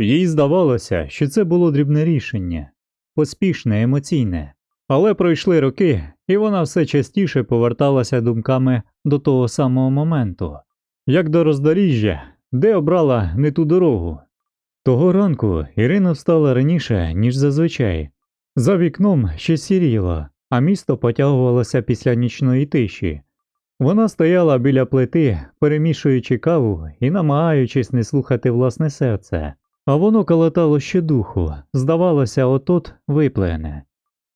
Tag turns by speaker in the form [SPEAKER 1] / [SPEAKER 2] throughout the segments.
[SPEAKER 1] Їй здавалося, що це було дрібне рішення, поспішне, емоційне, але пройшли роки, і вона все частіше поверталася думками до того самого моменту, як до роздоріжжя, де обрала не ту дорогу. Того ранку Ірина встала раніше, ніж зазвичай. За вікном ще сіріло, а місто потягувалося після нічної тиші. Вона стояла біля плити, перемішуючи каву і намагаючись не слухати власне серце, а воно калатало ще духу, здавалося, отот виплене.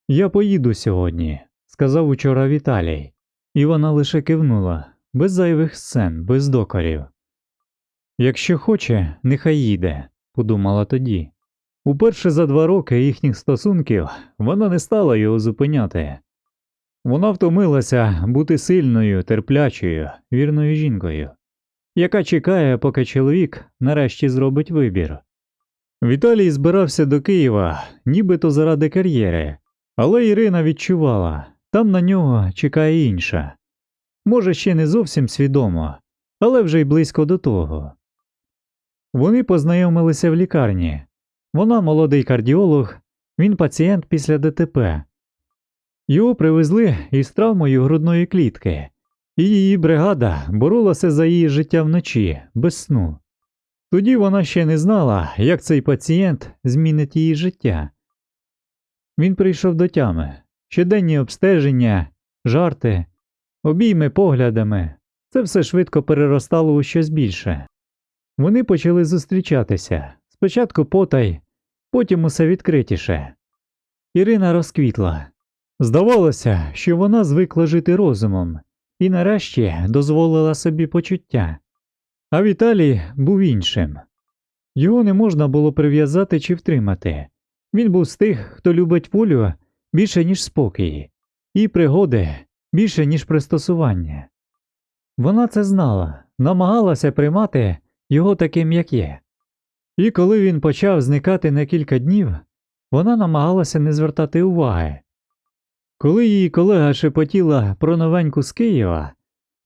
[SPEAKER 1] Я поїду сьогодні, сказав учора Віталій, і вона лише кивнула, без зайвих сцен, без докорів. Якщо хоче, нехай їде, подумала тоді. Уперше за два роки їхніх стосунків вона не стала його зупиняти. Вона втомилася бути сильною, терплячою, вірною жінкою, яка чекає, поки чоловік нарешті зробить вибір. Віталій збирався до Києва, нібито заради кар'єри, але Ірина відчувала, там на нього чекає інша. Може, ще не зовсім свідомо, але вже й близько до того. Вони познайомилися в лікарні. Вона молодий кардіолог, він пацієнт після ДТП. Його привезли із травмою грудної клітки, і її бригада боролася за її життя вночі, без сну. Тоді вона ще не знала, як цей пацієнт змінить її життя. Він прийшов до тями, щоденні обстеження, жарти, обійми поглядами це все швидко переростало у щось більше. Вони почали зустрічатися спочатку потай, потім усе відкритіше. Ірина розквітла. Здавалося, що вона звикла жити розумом і нарешті дозволила собі почуття. А Віталій був іншим. Його не можна було прив'язати чи втримати. Він був з тих, хто любить волю більше, ніж спокій, і пригоди більше, ніж пристосування. Вона це знала, намагалася приймати його таким, як є. І коли він почав зникати на кілька днів, вона намагалася не звертати уваги. Коли її колега шепотіла про новеньку з Києва,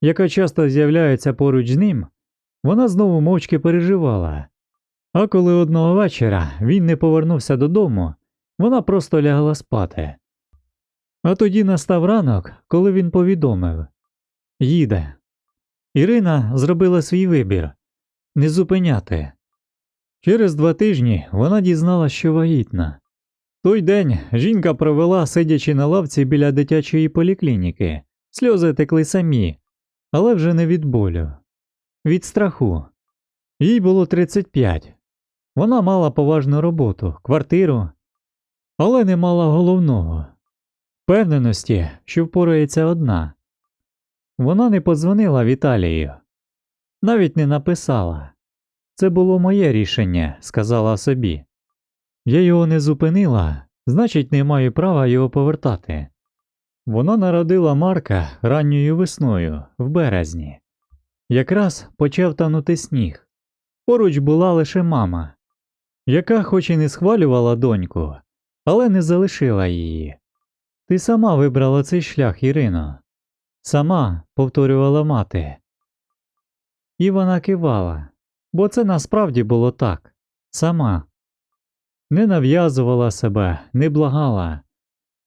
[SPEAKER 1] яка часто з'являється поруч з ним, вона знову мовчки переживала. А коли одного вечора він не повернувся додому, вона просто лягла спати. А тоді настав ранок, коли він повідомив їде. Ірина зробила свій вибір не зупиняти. Через два тижні вона дізналась, що вагітна. Той день жінка провела, сидячи на лавці біля дитячої поліклініки, сльози текли самі, але вже не від болю, від страху. Їй було 35. Вона мала поважну роботу, квартиру, але не мала головного впевненості, що впорається одна. Вона не подзвонила Віталію, навіть не написала. Це було моє рішення, сказала собі. Я його не зупинила, значить, не маю права його повертати. Вона народила Марка ранньою весною, в березні. Якраз почав танути сніг. Поруч була лише мама, яка хоч і не схвалювала доньку, але не залишила її. Ти сама вибрала цей шлях, Ірино. Сама повторювала мати. І вона кивала, бо це насправді було так сама. Не нав'язувала себе, не благала,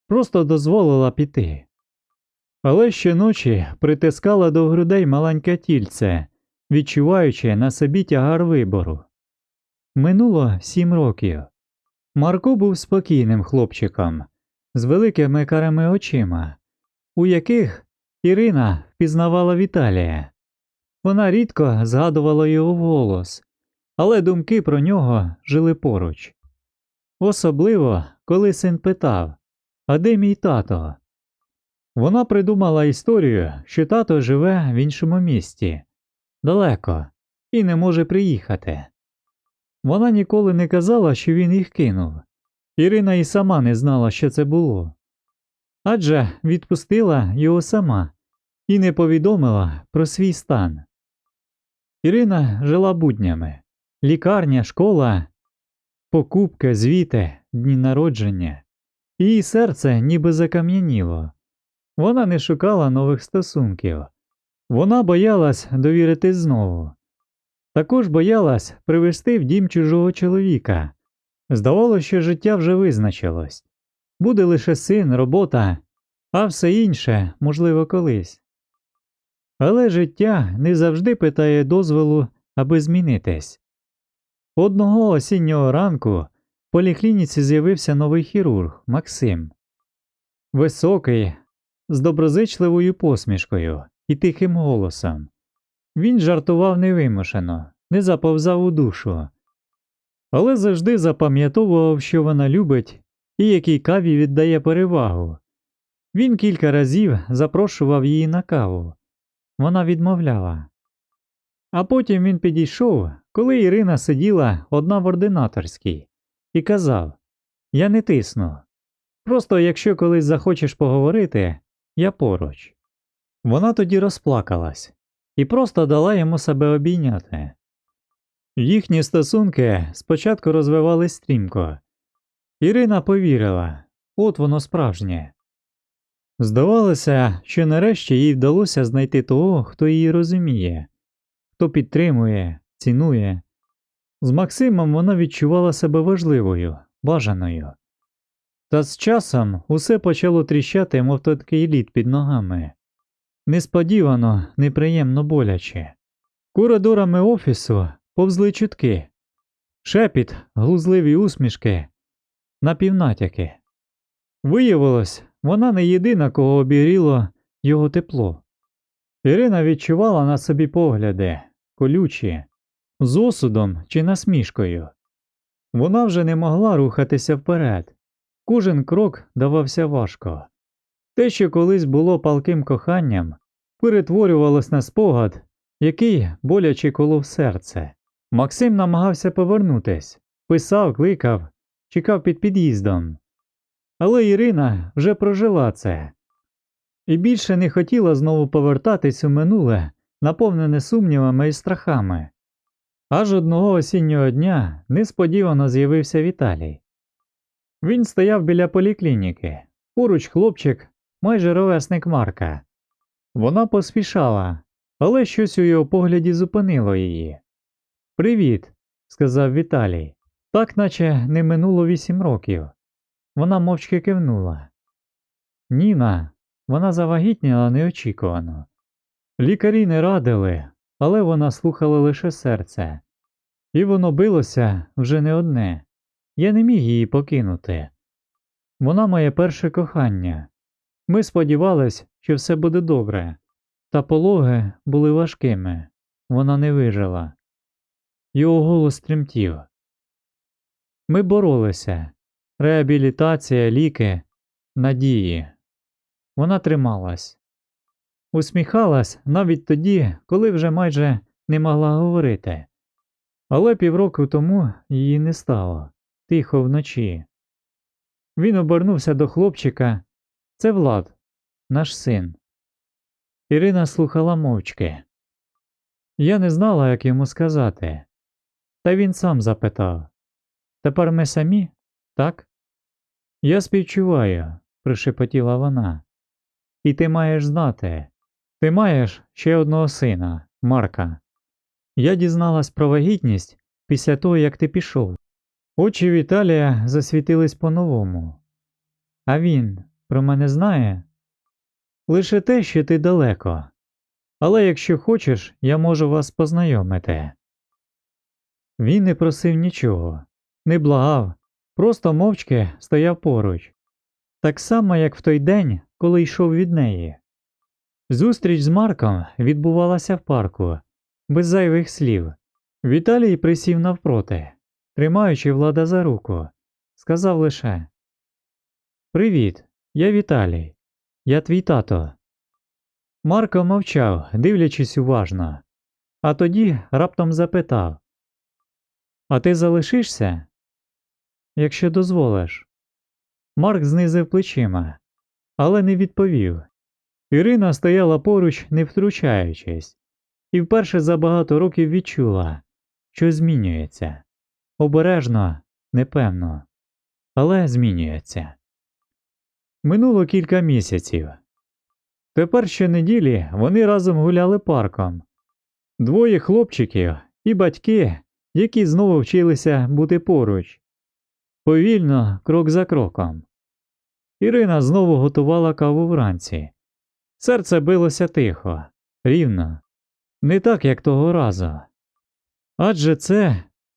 [SPEAKER 1] просто дозволила піти. Але щоночі притискала до грудей маленьке тільце, відчуваючи на собі тягар вибору. Минуло сім років. Марко був спокійним хлопчиком, з великими карими очима, у яких Ірина впізнавала Віталія. Вона рідко згадувала його голос, але думки про нього жили поруч. Особливо, коли син питав А де мій тато? Вона придумала історію, що тато живе в іншому місті, далеко, і не може приїхати. Вона ніколи не казала, що він їх кинув. Ірина і сама не знала, що це було. Адже відпустила його сама і не повідомила про свій стан. Ірина жила буднями лікарня, школа, покупки, звіти, дні народження. Її серце ніби закам'яніло. Вона не шукала нових стосунків. Вона боялась довірити знову. Також боялась привезти в дім чужого чоловіка. Здавалося, що життя вже визначилось. Буде лише син, робота, а все інше, можливо, колись. Але життя не завжди питає дозволу, аби змінитись. Одного осіннього ранку в поліклініці з'явився новий хірург Максим. Високий, з доброзичливою посмішкою і тихим голосом. Він жартував невимушено, не заповзав у душу, але завжди запам'ятовував, що вона любить і якій каві віддає перевагу. Він кілька разів запрошував її на каву. Вона відмовляла. А потім він підійшов, коли Ірина сиділа одна в ординаторській, і казав: Я не тисну. Просто якщо колись захочеш поговорити, я поруч. Вона тоді розплакалась і просто дала йому себе обійняти. Їхні стосунки спочатку розвивались стрімко. Ірина повірила, от воно справжнє. Здавалося, що нарешті їй вдалося знайти того, хто її розуміє, хто підтримує, цінує. З Максимом вона відчувала себе важливою, бажаною. Та з часом усе почало тріщати, мов той лід під ногами. Несподівано, неприємно боляче. Коридорами офісу повзли чутки, шепіт, глузливі усмішки, напівнатяки. Виявилось, вона не єдина, кого обігріло його тепло. Ірина відчувала на собі погляди, колючі, з осудом чи насмішкою. Вона вже не могла рухатися вперед. Кожен крок давався важко. Те, що колись було палким коханням, перетворювалось на спогад, який боляче колов серце. Максим намагався повернутись, писав, кликав, чекав під під'їздом. Але Ірина вже прожила це і більше не хотіла знову повертатись у минуле, наповнене сумнівами і страхами. Аж одного осіннього дня несподівано з'явився Віталій. Він стояв біля поліклініки, поруч хлопчик, майже ровесник Марка. Вона поспішала, але щось у його погляді зупинило її. Привіт, сказав Віталій, так наче не минуло вісім років. Вона мовчки кивнула. Ніна, вона завагітніла неочікувано. Лікарі не радили, але вона слухала лише серце, і воно билося вже не одне. Я не міг її покинути. Вона моє перше кохання. Ми сподівались, що все буде добре, та пологи були важкими. Вона не вижила. Його голос тремтів. Ми боролися реабілітація, ліки, надії. Вона трималась, усміхалась навіть тоді, коли вже майже не могла говорити. Але півроку тому її не стало тихо вночі. Він обернувся до хлопчика. Це Влад, наш син. Ірина слухала мовчки. Я не знала, як йому сказати. Та він сам запитав Тепер ми самі, так? Я співчуваю, прошепотіла вона. І ти маєш знати, ти маєш ще одного сина, Марка. Я дізналась про вагітність після того, як ти пішов. Очі Віталія засвітились по-новому. А він про мене знає? Лише те, що ти далеко. Але якщо хочеш, я можу вас познайомити. Він не просив нічого, не благав, просто мовчки стояв поруч, так само, як в той день, коли йшов від неї. Зустріч з Марком відбувалася в парку, без зайвих слів. Віталій присів навпроти тримаючи влада за руку, сказав лише Привіт, я Віталій, я твій тато. Марко мовчав, дивлячись уважно, а тоді раптом запитав А ти залишишся? Якщо дозволиш. Марк знизив плечима, але не відповів. Ірина стояла поруч, не втручаючись, і вперше за багато років відчула, що змінюється обережно, непевно, але змінюється. Минуло кілька місяців. Тепер щонеділі вони разом гуляли парком. Двоє хлопчиків і батьки, які знову вчилися бути поруч. Повільно, крок за кроком. Ірина знову готувала каву вранці. Серце билося тихо, рівно, не так, як того разу. Адже це